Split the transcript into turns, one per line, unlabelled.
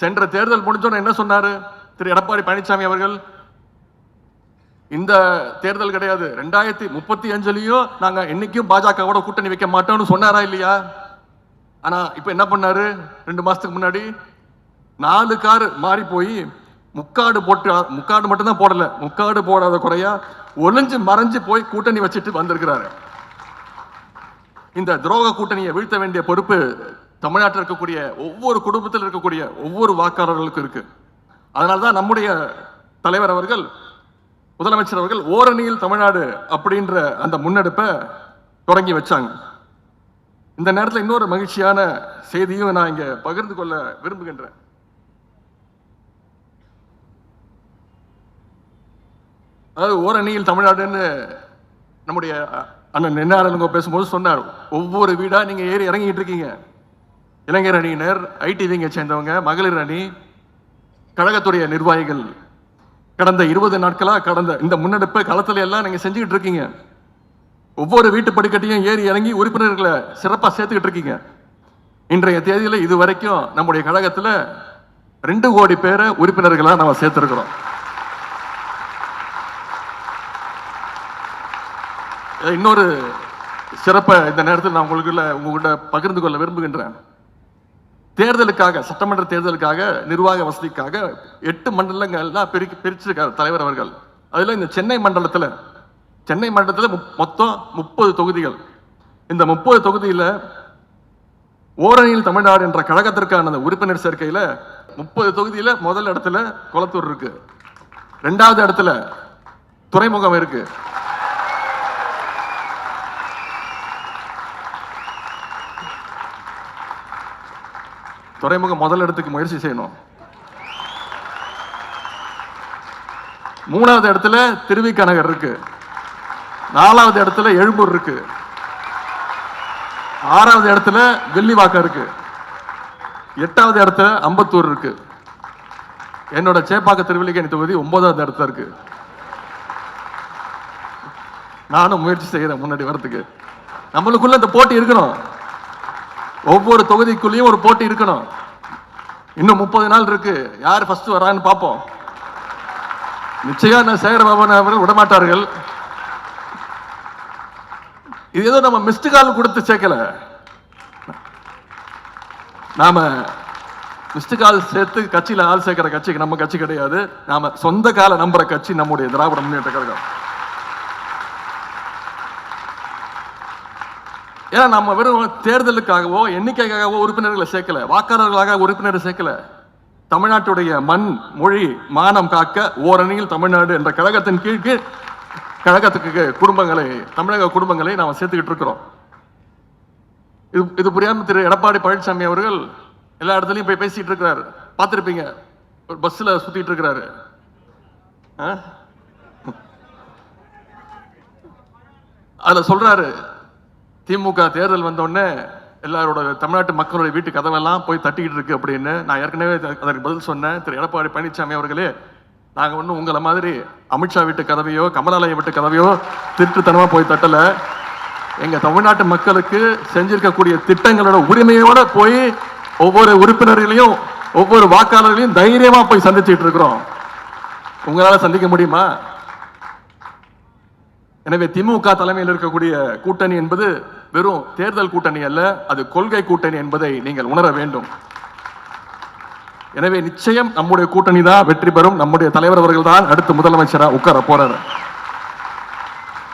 சென்ற தேர்தல் முடிஞ்சோன்னு என்ன சொன்னார்? திரு எடப்பாடி பழனிசாமி அவர்கள் இந்த தேர்தல் கிடையாது. ரெண்டாயிரத்தி முப்பத்தி அஞ்சுலயும் நாங்கள் என்னைக்கும் பாஜகவோட கூட்டணி வைக்க மாட்டோம்னு சொன்னாரா இல்லையா? ஆனால் இப்போ என்ன பண்ணாரு? ரெண்டு மாதத்துக்கு முன்னாடி நாலு கார் மாறி போய் முக்காடு போட்டு முக்காடு மட்டும்தான் போடலை. முக்காடு போடாத குறையா ஒளிஞ்சு மறைஞ்சு போய் கூட்டணி வச்சுட்டு வந்திருக்கிறாரு. இந்த துரோக கூட்டணியை வீழ்த்த வேண்டிய பொறுப்பு தமிழ்நாட்டில் இருக்கக்கூடிய ஒவ்வொரு குடும்பத்தில் இருக்கக்கூடிய ஒவ்வொரு வாக்காளர்களுக்கும் இருக்கு. அதனால்தான் நம்முடைய தலைவர் அவர்கள் முதலமைச்சர் அவர்கள் ஓரணியில் தமிழ்நாடு அப்படின்ற அந்த முன்னெடுப்பை தொடங்கி வச்சாங்க. இந்த நேரத்தில் இன்னொரு மகிழ்ச்சியான செய்தியும் நான் இங்க பகிர்ந்து கொள்ள விரும்புகின்றேன். அதாவது ஓரணியில் தமிழ்நாடுன்னு நம்முடைய அண்ணன் நென்னாரனுங்க பேசும்போது சொன்னார் ஒவ்வொரு வீடாக நீங்கள் ஏறி இறங்கிட்டு இருக்கீங்க. இளைஞர் அணியினர் ஐடி விங்கை சேர்ந்தவங்க மகளிர் அணி கழகத்துடைய நிர்வாகிகள். கடந்த இருபது நாட்களாக கடந்த இந்த முன்னெடுப்பை களத்துல எல்லாம் நீங்கள் செஞ்சுக்கிட்டு இருக்கீங்க. ஒவ்வொரு வீட்டு படிக்கட்டையும் ஏறி இறங்கி உறுப்பினர்களை சிறப்பாக சேர்த்துக்கிட்டு இருக்கீங்க. இன்றைய தேதியில் இது வரைக்கும் நம்முடைய கழகத்தில் ரெண்டு கோடி பேரை உறுப்பினர்களாக நம்ம சேர்த்துருக்கிறோம். இன்னொரு சிறப்பை இந்த நேரத்தில் நான் உங்களுக்குள்ள உங்ககிட்ட பகிர்ந்து கொள்ள விரும்புகின்றேன். தேர்தலுக்காக சட்டமன்ற தேர்தலுக்காக நிர்வாக வசதிக்காக எட்டு மண்டலங்கள்லாம் பிரி பிரிச்சிருக்காரு தலைவர் அவர்கள். அதுல இந்த சென்னை மண்டலத்தில் சென்னை மண்டலத்தில் மொத்தம் முப்பது தொகுதிகள். இந்த முப்பது தொகுதியில ஓரணியில் தமிழ்நாடு என்ற கழகத்திற்கான அந்த உறுப்பினர் சேர்க்கையில முப்பது தொகுதியில முதல் இடத்துல குளத்தூர் இருக்கு. ரெண்டாவது இடத்துல துறைமுகம் இருக்கு. துறைமுகம் முதல் இடத்துக்கு முயற்சி செய்யணும். மூணாவது இடத்துல திருவிக இருக்கு. நாலாவது இடத்துல எழும்பூர் இருக்கு. ஆறாவது இடத்துல வெள்ளிவாக்கம் இருக்கு. எட்டாவது இடத்துல அம்பத்தூர் இருக்கு. என்னோட சேப்பாக்க திருவல்லிக்கணி தொகுதி ஒன்பதாவது இடத்துல இருக்கு. நானும் முயற்சி செய்கிறேன் முன்னாடி வரத்துக்கு. நம்மளுக்குள்ள இந்த போட்டி இருக்கணும். ஒவ்வொரு தொகுதிக்குள்ளேயும் ஒரு போட்டி இருக்கணும். இன்னும் முப்பது நாள் இருக்கு. யார் ஃபர்ஸ்ட் வரான்னு பார்ப்போம். நிச்சயம் நான் சேகரபாபன் அவர்கள் விடமாட்டார்கள். இது ஏதோ நம்ம மிஸ்டு கால் கொடுத்து சேர்க்கல. நாம மிஸ்டு கால் சேர்த்து கட்சியில ஆள் சேர்க்கிற கட்சிக்கு நம்ம கட்சி கிடையாது. நாம சொந்த கால நம்புற கட்சி நம்முடைய திராவிட முன்னேற்ற கழகம். ஏன்னா நம்ம வெறும் தேர்தலுக்காகவோ எண்ணிக்கைக்காகவோ உறுப்பினர்களை சேர்க்கல. வாக்காளர்களாக உறுப்பினரை சேர்க்கல. தமிழ்நாட்டுடைய மண் மொழி மானம் காக்க ஓரணியில் தமிழ்நாடு என்ற கழகத்தின் கீழ் கீழ் கழகத்துக்கு குடும்பங்களை தமிழக குடும்பங்களை நாம் சேர்த்துக்கிட்டு இருக்கிறோம். இது இது புரியாமல் திரு எடப்பாடி பழனிசாமி அவர்கள் எல்லா இடத்துலையும் போய் பேசிகிட்டு இருக்கிறாரு. பார்த்துருப்பீங்க. ஒரு பஸ்ஸில் சுற்றிட்டு இருக்கிறாரு. ஆ? சொல்கிறாரு திமுக தேர்தல் வந்தோடனே எல்லாரோட தமிழ்நாட்டு மக்களுடைய வீட்டு கதவெல்லாம் போய் தட்டிக்கிட்டு இருக்கு அப்படின்னு நான் ஏற்கனவே அதற்கு பதில் சொன்னேன். திரு எடப்பாடி பழனிசாமி அவர்களே நாங்கள் ஒன்றும் உங்களை மாதிரி அமித்ஷா வீட்டு கதவையோ கமலாலயம் வீட்டு கதவையோ திருட்டுத்தனமாக போய் தட்டலை. எங்கள் தமிழ்நாட்டு மக்களுக்கு செஞ்சிருக்கக்கூடிய திட்டங்களோட உரிமையோட போய் ஒவ்வொரு உறுப்பினர்களையும் ஒவ்வொரு வாக்காளர்களையும் தைரியமாக போய் சந்திச்சுட்டு இருக்கிறோம். உங்களால் சந்திக்க முடியுமா? எனவே திமுக தலைமையில் இருக்கக்கூடிய கூட்டணி என்பது வெறும் தேர்தல் கூட்டணி அல்ல அது கொள்கை கூட்டணி என்பதை நீங்கள் உணர வேண்டும். எனவே நிச்சயம் நம்முடைய கூட்டணி தான் வெற்றி பெறும் நம்முடைய தலைவர் அவர்கள் தான் அடுத்து முதலமைச்சரா உட்கார போறாரு.